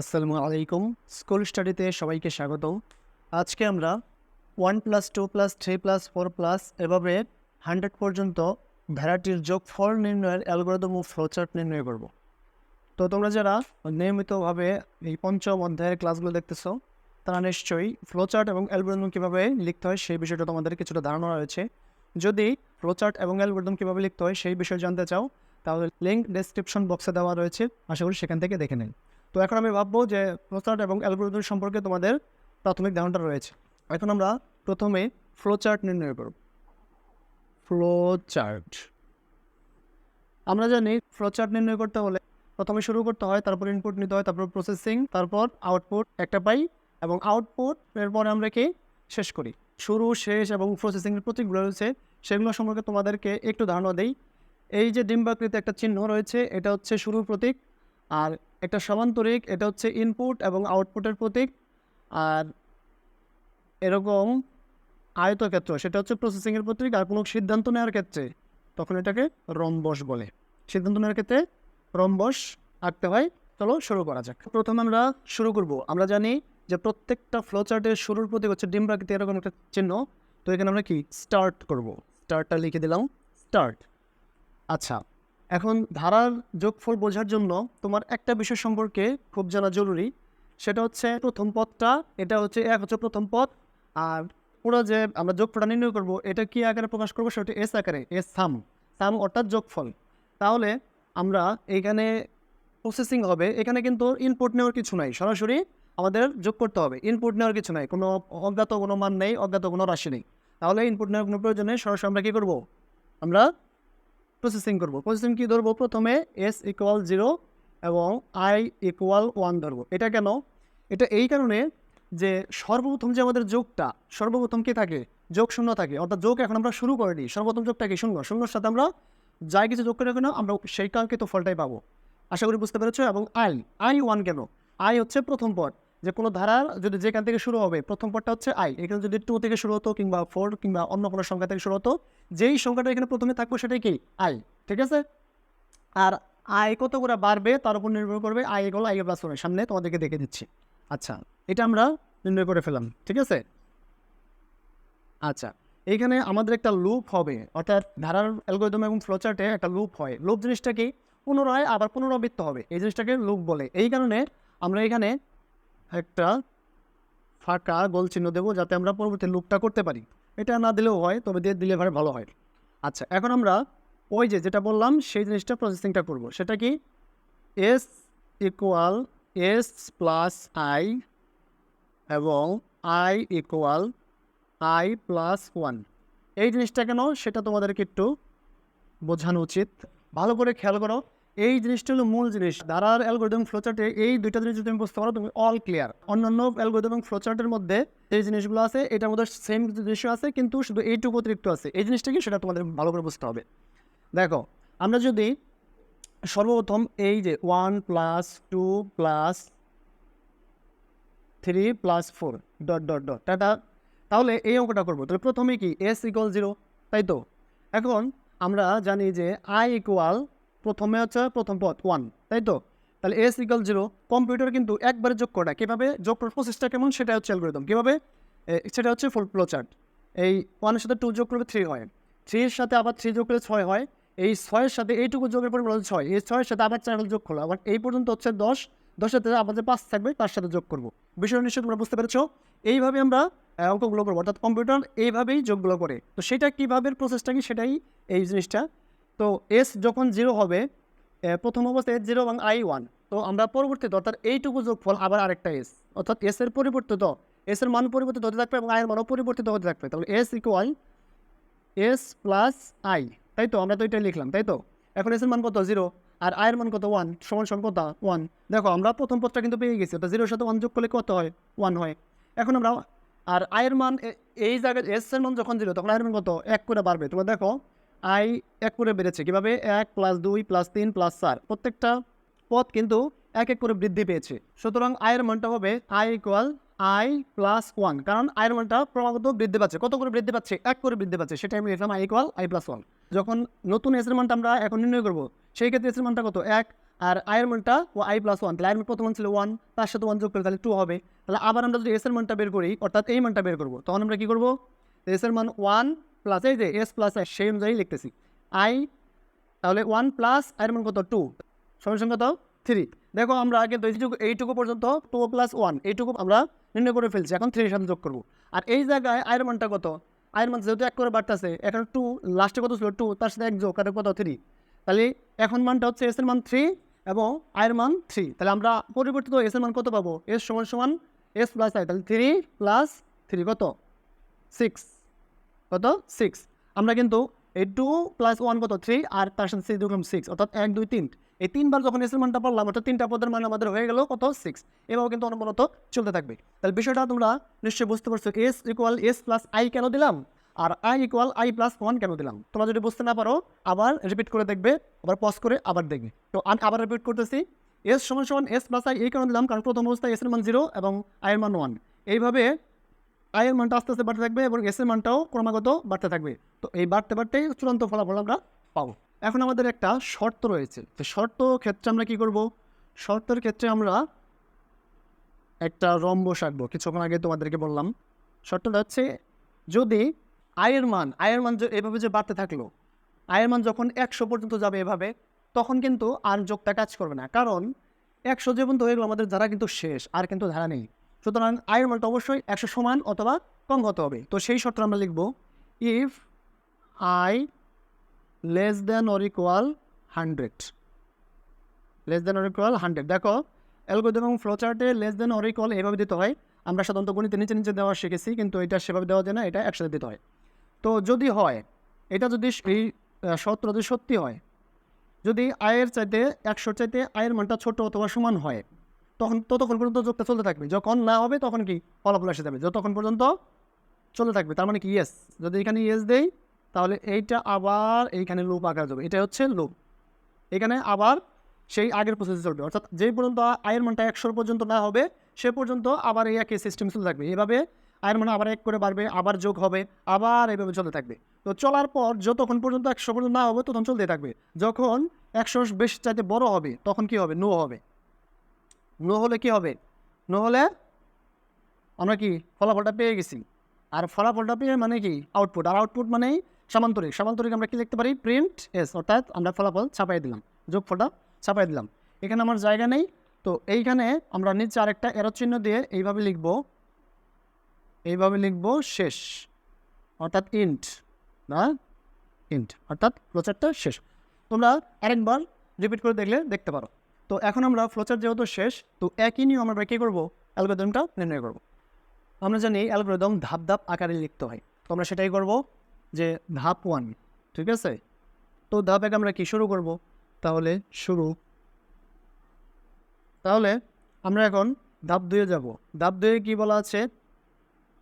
আসসালামু আলাইকুম। স্কুল স্টাডিতে সবাইকে স্বাগত আজকে আমরা one plus, two plus, three plus, four plus এভাবে হান্ড্রেড পর্যন্ত ভ্যারাইটির যোগ যোগফল নির্ণয়ের অ্যালগোরিদম ও ফ্লোচার্ট নির্ণয় করব। তো তোমরা যারা নিয়মিতভাবে এই পঞ্চম অধ্যায়ের ক্লাসগুলো দেখতেছো, তারা নিশ্চয়ই ফ্লোচার্ট এবং অ্যালগোরিদম কীভাবে লিখতে হয় সেই বিষয়টা তোমাদের কিছুটা ধারণা রয়েছে। যদি ফ্লোচার্ট এবং অ্যালগোরিদম কীভাবে লিখতে হয় সেই বিষয়ে জানতে চাও, তাহলে লিঙ্ক ডেসক্রিপশন বক্সে দেওয়া রয়েছে। আশা করি সেখান থেকে দেখে নিন। তো এখন আমি ভাববো যে ফ্লোচার্ট এবং অ্যালগোরিদম সম্পর্কে তোমাদের প্রাথমিক ধারণাটা রয়েছে। এখন আমরা প্রথমে ফ্লোচার্ট নির্ণয় করব। ফ্লোচার্ট আমরা জানি ফ্লোচার্ট নির্ণয় করতে হলে প্রথমে শুরু করতে হয়, তারপর ইনপুট নিতে হয়, তারপর প্রসেসিং তারপর আউটপুট একটা পাই এবং আউটপুট এরপরে আমরা কি শেষ করি। শুরু, শেষ এবং প্রসেসিংয়ের প্রতীকগুলো রয়েছে, সেগুলো সম্পর্কে তোমাদেরকে একটু ধারণা দেই। এই যে ডিম্বাকৃতি একটা চিহ্ন রয়েছে, এটা হচ্ছে শুরুর প্রতীক। আর একটা সমান্তরিক, এটা হচ্ছে ইনপুট এবং আউটপুটের প্রতীক। আর এরকম আয়তক্ষেত্র, সেটা হচ্ছে প্রসেসিংয়ের প্রতীক আর কোনো সিদ্ধান্ত নেওয়ার ক্ষেত্রে তখন এটাকে রম্বস বলে। সিদ্ধান্ত নেওয়ার ক্ষেত্রে রম্বস আঁকতে হয়। চলো শুরু করা যাক। প্রথমে আমরা শুরু করব। আমরা জানি যে প্রত্যেকটা ফ্লোচার্টের শুরুর প্রতীক হচ্ছে ডিম ডিম্বাকৃতি এরকম একটা চিহ্ন। তো এখানে আমরা কি? স্টার্ট করব। স্টার্টটা লিখে দিলাম। স্টার্ট আচ্ছা। এখন ধারার যোগফল বোঝার জন্য তোমার একটা বিষয় সম্পর্কে খুব জানা জরুরি। সেটা হচ্ছে প্রথম পদটা, এটা হচ্ছে এক হচ্ছে প্রথম পদ, আর পুরো যে আমরা যোগফলটা নির্ণয় করব, এটা কি আকারে প্রকাশ করব সেটা এস আকারে এস সাম সাম অর্থাৎ যোগফল। তাহলে আমরা এখানে প্রসেসিং হবে, এখানে কিন্তু ইনপুট নেওয়ার কিছু নাই, সরাসরি আমাদের যোগ করতে হবে। ইনপুট নেওয়ার কিছু নাই, কোনো অজ্ঞাত কোনো মান নেই, অজ্ঞাত কোনো রাশি নেই। তাহলে ইনপুট নেওয়ার কোনো প্রয়োজন নেই, সরাসরি আমরা কী করব? আমরা প্রসেসিং করব। প্রসেসিং কী ধরবো? প্রথমে এস ইকুয়াল জিরো এবং আই ইকুয়াল ওয়ান ধরবো। এটা কেন? এটা এই কারণে যে সর্বপ্রথম যে আমাদের যোগটা, সর্বপ্রথম কি থাকে? যোগ শূন্য থাকে। অর্থাৎ যোগ এখন আমরা শুরু করিনি। সর্বপ্রথম যোগটা কি? শূন্য। শূন্যর সাথে আমরা যাই কিছু যোগ করে রাখি না, আমরা সেই কাঙ্ক্ষিত ফলটাই পাবো। আশা করি বুঝতে পেরেছ? এবং আই আই ওয়ান কেন? আই হচ্ছে প্রথম পদ। যে কোনো ধারার যদি যেখান থেকে শুরু হবে, প্রথম পদটা হচ্ছে আই এখানে যদি টু থেকে শুরু হতো কিংবা ফোর কিংবা অন্য কোনো সংখ্যা থেকে শুরু হতো, যেই সংখ্যাটা এখানে প্রথমে থাকবে সেটাই কি? আই ঠিক আছে? আর আয় কত করে বাড়বে তার উপর নির্ভর করবে আই এগুলো আই প্লাস ওয়ানের সামনে, তোমাদেরকে দেখে দিচ্ছি। আচ্ছা এটা আমরা নির্ণয় করে ফেলাম ঠিক আছে? আচ্ছা এইখানে আমাদের একটা লুপ হবে, অর্থাৎ ধারার অ্যালগোরিদম এবং ফ্লোচার্টে একটা লুপ হয়। লুপ জিনিসটা কি? পুনরায় আবার পুনরাবৃত্ত হবে, এই জিনিসটাকে লুপ বলে। এই কারণে আমরা এখানে একটা ফাঁকা গোল চিহ্ন দেবো যাতে আমরা পরবর্তী লুপটা করতে পারি। এটা না দিলেও হয়, তবে দিয়ে দিলে ভালো হয়। আচ্ছা এখন আমরা ওই যে যেটা বললাম, সেই জিনিসটা প্রসেসিংটা করব। সেটা কি? S equal S plus I এবং I equal I plus one এই জিনিসটা কেন? সেটা তোমাদেরকে একটু বোঝানো উচিত। ভালো করে খেয়াল করো। এই জিনিসটা হলো মূল জিনিস। ধারার অ্যালগোরিদম ফ্লোচার্টে এই দুইটা জিনিস যদি তুমি বুঝতে পারো তুমি অল ক্লিয়ার অন্যান্য অ্যালগোরিদম এবং ফ্লোচার্টের মধ্যে এই জিনিসগুলো আছে, এটার মধ্যে সেম জিনিস আছে, কিন্তু শুধু এইটুকু অতিরিক্ত আছে। এই জিনিসটা কি? সেটা তোমাদের ভালো করে বুঝতে হবে। দেখো, আমরা যদি সর্বপ্রথম এই যে one plus two plus three plus four dot dot dot tata তাহলে এই অঙ্কটা করব। তাহলে প্রথমে কি? এস ইকুয়াল জিরো তাই তো? এখন আমরা জানি যে আই ইকুয়াল প্রথমে হচ্ছে প্রথম পথ ওয়ান তাই তো তাহলে এস ইকুয়াল জিরো কম্পিউটার কিন্তু একবারে যোগ করা কীভাবে? যোগ করার প্রসেসটা কেমন? সেটা হচ্ছে অ্যালগোরিদম কীভাবে? সেটা হচ্ছে ফুল ফ্লো চার্ট এই ওয়ানের সাথে টু যোগ করবে থ্রি হয়। থ্রির সাথে আবার থ্রি যোগ করলে ছয় হয়। এই ছয়ের সাথে এইটুকু যোগের পরিমাণ হচ্ছে ছয়। এই ছয়ের সাথে আবার চার যোগ করল আবার এই পর্যন্ত হচ্ছে দশ। দশের সাথে আমাদের পাঁচ থাকবে, তার সাথে যোগ করব। বিষয়টা নিশ্চয়ই তোমরা বুঝতে পেরেছ? এইভাবে আমরা অঙ্কগুলো করব। অর্থাৎ কম্পিউটার এইভাবেই যোগগুলো করে। তো সেটা কীভাবে প্রসেসটা কি? সেটাই এই জিনিসটা তো এস যখন জিরো হবে প্রথম অবস্থায় জিরো এবং আই ওয়ান তো আমরা পরবর্তীতে অর্থাৎ এইটুকু যোগফল আবার আরেকটা এস অর্থাৎ এস এর পরিবর্তিত এস এর মান পরিবর্তিত হতে থাকবে এবং আয়ের মানও পরিবর্তিত হতে থাকবে। তাহলে S equal S plus I তাই তো? আমরা তো এটাই লিখলাম, তাই তো? এখন এস এর মান কত? জিরো আর আয়ের মান কত? ওয়ান সমান সমান কত? ওয়ান দেখো, আমরা প্রথম পদটা কিন্তু পেয়ে গেছি তো জিরোর সাথে ওয়ান যোগ করলে কত হয়? ওয়ান হয়। এখন আমরা, আর আয়ের মান এই জায়গায় এস এর মান যখন জিরো তখন আয়ের মান কত? এক করে বাড়বে। তোমরা দেখো আই এক করে বেড়েছে। কীভাবে? এক প্লাস দুই প্লাস তিন প্লাস চার। প্রত্যেকটা পথ কিন্তু এক এক করে বৃদ্ধি পেয়েছে। সুতরাং আয়ের মানটা হবে I equal I plus one কারণ আয়ের মানটা ক্রমাগত বৃদ্ধি পাচ্ছে। কত করে বৃদ্ধি পাচ্ছে? এক করে বৃদ্ধি পাচ্ছে। সেটা আমি লিখলাম I equal I plus one যখন নতুন এসের মানটা আমরা এখন নির্ণয় করব, সেই ক্ষেত্রে এসের মানটা কত? এক। আর আয়ের মানটা ও আই প্লাস ওয়ান তাহলে আয়ের মান প্রথম ছিল ওয়ান তার সাথে ওয়ান যোগ করে তাহলে টু হবে। তাহলে আবার আমরা যদি এস এর মানটা বের করি, অর্থাৎ এই মানটা বের করব, তখন আমরা কী করব? এস এর মান ওয়ান প্লাস এই যে এস প্লাস এস সেই অনুযায়ী লিখতেছি। আই তাহলে ওয়ান প্লাস আয়ের মান কত? টু সময় সংখ্যা তো থ্রি দেখো আমরা আগে এইটুকু এইটুকু পর্যন্ত টু প্লাস ওয়ান এইটুকু আমরা নির্ণয় করে ফেলছি, এখন থ্রির সাথে যোগ করব। আর এই জায়গায় আয়ের মানটা কত? আয়ের মান যেহেতু এক করে বাড়তেছে, এখন টু লাস্টে কত ছিল? টু তার সাথে এক যোগ আর কত? থ্রি তাহলে এখন মানটা হচ্ছে এস মান থ্রি এবং আয়ের মান থ্রি তাহলে আমরা পরিবর্তিত এস মান কত পাবো? এস সমান সমান এস প্লাস আই তাহলে থ্রি প্লাস থ্রি কত? সিক্স কত? সিক্স আমরা কিন্তু এই টু প্লাস ওয়ান কত? থ্রি আর তার সাথে সেই দুরকম সিক্স অর্থাৎ এক, দুই, তিন। এই তিনবার যখন এসের মানটা পড়লাম অর্থাৎ তিনটা পদের মান আমাদের হয়ে গেল কত? সিক্স এভাবে কিন্তু অনবরত চলতে থাকবে। তাহলে বিষয়টা তোমরা নিশ্চয়ই বুঝতে পারছ S equal S plus I কেন দিলাম? আর I equal I plus one কেন দিলাম? তোমরা যদি বুঝতে না পারো, আবার রিপিট করে দেখবে, আবার পজ করে আবার দেখবে। তো আবার রিপিট করতেছি। এস সমান সমান এস প্লাস আই এই কেন দিলাম, কারণ প্রথম অবস্থায় এস এর মান জিরো এবং আয়ের মান ওয়ান এইভাবে আয়ের মানটা আস্তে আস্তে বাড়তে থাকবে এবং এসের মানটাও ক্রমাগত বাড়তে থাকবে। তো এই বাড়তে বাড়তেই চূড়ান্ত ফলাফল আমরা পাবো। এখন আমাদের একটা শর্ত রয়েছে। তো শর্ত ক্ষেত্রে আমরা কি করব? শর্তের ক্ষেত্রে আমরা একটা রম্বস আঁকবো কিছুক্ষণ আগে তোমাদেরকে বললাম। শর্তটা হচ্ছে যদি আয়ের মান আয়ের মান এভাবে যে বাড়তে থাকল, আয়ের মান যখন একশো পর্যন্ত যাবে এভাবে, তখন কিন্তু আর যোগটা কাজ করবে না। কারণ একশো যে পর্যন্ত হয়ে গেলো আমাদের ধারা কিন্তু শেষ, আর কিন্তু ধারা নেই। সুতরাং আয়ের মানটা অবশ্যই একশো সমান অথবা কম হতে হবে। তো সেই শর্ত আমরা লিখব if I less than or equal hundred less than or equal hundred দেখো অ্যালগোরিদম এবং ফ্লোচার্টে লেস দেন অর ইকুয়াল এভাবে দিতে হয়। আমরা সাধারণত গণিতে নিচে নিচে দেওয়া শিখেছি, কিন্তু এটা সেভাবে দেওয়া যায় না, এটা একসাথে দিতে হয়। তো যদি হয়, এটা যদি এই শর্ত যদি সত্যি হয়, যদি আয়ের চাইতে একশোর চাইতে আয়ের মানটা ছোট অথবা সমান হয় তখন ততক্ষণ পর্যন্ত যোগটা চলতে থাকবে। যখন না হবে তখন কি? ফলাফল এসে যাবে। যতক্ষণ পর্যন্ত চলতে থাকবে। তার মানে কি? ইয়েস যদি এখানে ইয়েস দেই, তাহলে এইটা আবার এইখানে লুপ আঁকা যাবে। এটা হচ্ছে লুপ এখানে আবার সেই আগের প্রসেসে চলবে। অর্থাৎ যেই পর্যন্ত আয়ের মানটা একশোর পর্যন্ত না হবে, সে পর্যন্ত আবার এই একই সিস্টেম চলতে থাকবে। এভাবে আয়ের মান আবার এক করে বাড়বে, আবার যোগ হবে, আবার এইভাবে চলতে থাকবে। তো চলার পর যতক্ষণ পর্যন্ত একশো পর্যন্ত না হবে তখন চলতে থাকবে। যখন একশো বেশি চাইতে বড় হবে, তখন কি হবে? নো হবে। নো হলে কি হবে? নো হলে আমরা কি ফলাফলটা পেয়ে গেছি। আর ফলাফলটা পেয়ে মানে কি? আউটপুট। আর আউটপুট মানেই সামান্তরিক। সামান্তরিক আমরা কি লিখতে পারি? প্রিন্ট এস, অর্থাৎ আমরা ফলাফল ছাপাই দিলাম। যোগফলটা ছাপাই দিলাম। এখানে আমার জায়গা নেই। তো এইখানে আমরা নিচে আরেকটা এরো চিহ্ন দিয়ে এইভাবে লিখব। এইভাবে লিখব শেষ। অর্থাৎ ইন্ট না? ইন্ট অর্থাৎ প্রচারটা শেষ। তোমরা আরেকবার রিপিট করে দেখলে দেখতে পারো। তো এখন আমরা ফ্লোচার যেহেতু শেষ, তো একই নিয়ম আমরা কী করব? অ্যালগোরিদমটা নির্ণয় করব। আমরা জানি অ্যালগোরিদম ধাপ ধাপ আকারে লিখতে হয়। তো আমরা সেটাই করব যে ধাপ ওয়ান ঠিক আছে? তো ধাপ এক আমরা কি শুরু করব? তাহলে শুরু। তাহলে আমরা এখন ধাপ দুয়ে যাব। ধাপ দুয়ে কি বলা আছে?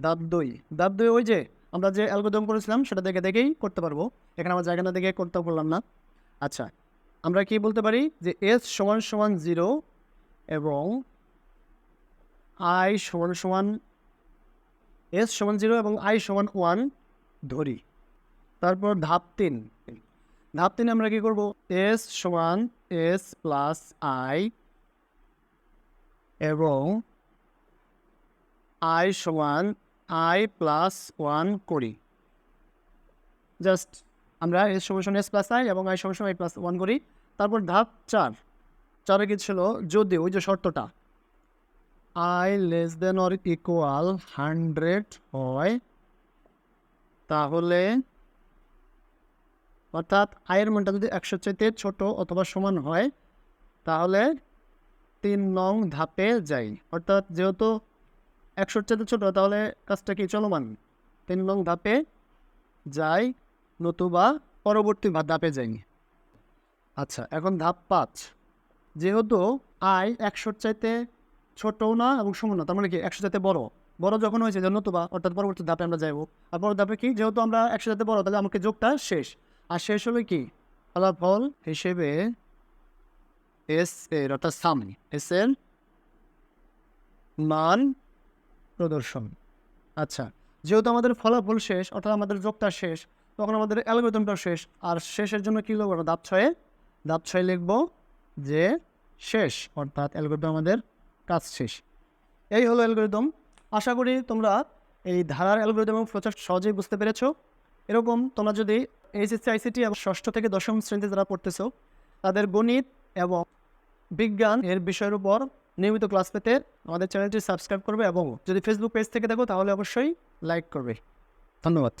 ধাপ দুই। ধাপ দুই ওই যে আমরা যে অ্যালগোরিদম করেছিলাম, সেটা দেখে দেখেই করতে পারব। এখানে আমার জায়গাটা দেখে করতে পারলাম না। আচ্ছা আমরা কি বলতে পারি? যে এস সমান সমান জিরো এবং আই সমান সমান এস সমান জিরো এবং আই সমান ওয়ান ধরি। তারপর ধাপ তিন। ধাপ তিনে আমরা কি করব? এস সমান এস প্লাস আই এবং আই সমান আই প্লাস ওয়ান করি। জাস্ট আমরা এস সমান এস প্লাস আই এবং আই সমান আই প্লাস ওয়ান করি। তারপর ধাপ চার। চারে কি ছিল? যদি ওই যে শর্তটা I less than or equal hundred হয়, তাহলে অর্থাৎ আয়ের মানটা যদি একশো চাইতে ছোট অথবা সমান হয়, তাহলে তিন নং ধাপে যাই। অর্থাৎ যেহেতু একশোর চাইতে ছোট, তাহলে কাজটা কি চলমান? তিন নং ধাপে যাই। নতুবা পরবর্তী ধাপে যাই আচ্ছা এখন ধাপ পাঁচ। যেহেতু আয় একশোর চাইতে ছোটও না এবং সমান না, তার মানে কি একশো চাইতে বড়? বড় যখন হয়েছে নতুবা, অর্থাৎ পরবর্তী ধাপে আমরা যাইব। আর পরের ধাপে কি? যেহেতু আমরা একশো চাইতে বড়, তাহলে আমাকে যোগটা শেষ। আর শেষ হলে কি? ফলাফল হিসেবে এস এর, অর্থাৎ সামনে এস এর মান প্রদর্শন। আচ্ছা যেহেতু আমাদের ফলাফল শেষ, অর্থাৎ আমাদের যোগটা শেষ তখন আমাদের অ্যালগোরিদমটাও শেষ। আর শেষের জন্য কী লিখব ধাপ ছয়ে? দাঁত ছয় লিখব যে শেষ, অর্থাৎ অ্যালগোরিদম আমাদের কাজ শেষ। এই হলো অ্যালগোরিদম। আশা করি তোমরা এই ধারার অ্যালগোরিদম এবং ফ্লোচার্ট সহজেই বুঝতে পেরেছ। এরকম তোমরা যদি এইচএসসি, আইসিটি এবং ষষ্ঠ থেকে দশম শ্রেণীতে যারা পড়তেছো, তাদের গণিত এবং বিজ্ঞান এর বিষয়ের উপর নিয়মিত ক্লাস পেতে আমাদের চ্যানেলটি সাবস্ক্রাইব করবে এবং যদি ফেসবুক পেজ থেকে দেখো, তাহলে অবশ্যই লাইক করবে। ধন্যবাদ।